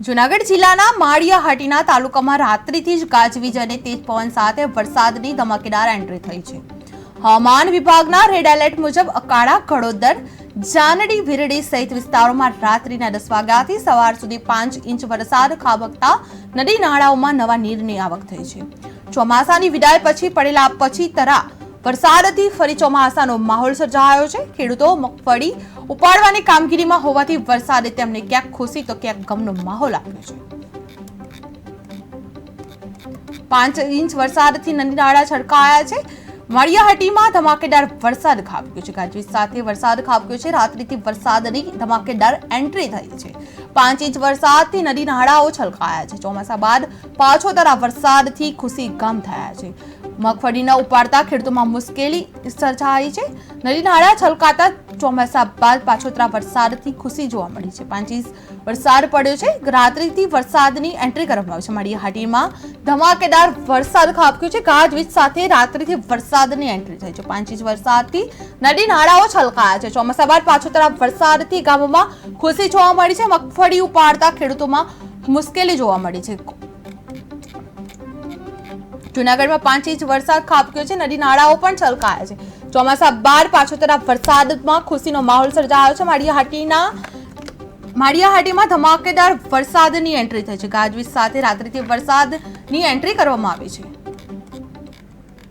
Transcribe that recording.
જુનાગઢ જિલ્લાના માળિયાહાટીના તાલુકામાં રાત્રિથી જ ગાજવીજ અને તેજ પવન સાથે વરસાદની ધમાકેદાર એન્ટ્રી થઈ છે. હવામાન વિભાગના રેડ એલર્ટ મુજબ અકાળા કડોદર જાનડી ભીરડી સહિત વિસ્તારોમાં રાત્રિના દસ વાગ્યાથી સવાર સુધી પાંચ ઇંચ વરસાદ ખાબકતા નદી નાળાઓમાં નવા નીરની આવક થઈ છે. ચોમાસાની વિદાય પછી, પડેલા પછી તરા વરસાદથી ફરી ચોમાસાનો માહોલ સર્જાયો છે. ખેડૂતો મગફળી ઉપાડવાની કામગીરીમાં હોવાથી વરસાદે તેમને ક્યાંક ખુશી તો ક્યાંક ગમનો માહોલ આપ્યો છે. પાંચ ઇંચ વરસાદથી નદી નાળા છલકાયા છે. માળિયાહાટીમાં ધમાકેદાર વરસાદ ખાબક્યો છે. ગાજવીજ સાથે વરસાદ ખાબક્યો છે. રાત્રિથી વરસાદની ધમાકેદાર એન્ટ્રી થઈ છે. પાંચ ઇંચ વરસાદથી નદી નાળાઓ છલકાયા છે. ચોમાસા બાદ પાછો તરા વરસાદથી ખુશી ગમ થયા છે. મગફળીના ઉપાડતા ખેડૂતોમાં મુશ્કેલી સર્જાઈ છે. નદીનાળા છલકાતા ચોમાસા બાદ પાછોતરા વરસાદથી ખુશી જોવા મળી છે. પાંચ ઇંચ વરસાદ પડ્યો છે. રાત્રિથી વરસાદની એન્ટ્રી કરવામાં આવી છે. માળિયાહાટીમાં ધમાકેદાર વરસાદ ખાબક્યો છે. ગાજવીજ સાથે રાત્રિથી વરસાદની એન્ટ્રી થઈ છે. પાંચ ઇંચ વરસાદથી નદી નાળાઓ છલકાયા છે. ચોમાસા બાદ પાછોતરા વરસાદથી ગામોમાં ખુશી જોવા મળી છે. મગફળી ઉપાડતા ખેડૂતોમાં મુશ્કેલી જોવા મળી છે. જુનાગઢમાં પાંચ ઇંચ વરસાદ ખાબક્યો છે, નદી નાળાઓ પણ છલકાયા છે. ચોમાસા બાર પાછો તરફ વરસાદમાં ખુશીનો માહોલ સર્જાયો છે. માળિયાહાટીના, માળિયાહાટીમાં ધમાકેદાર વરસાદની એન્ટ્રી થઈ છે. ગાજવીજ સાથે રાત્રિથી વરસાદની એન્ટ્રી કરવામાં આવી છે.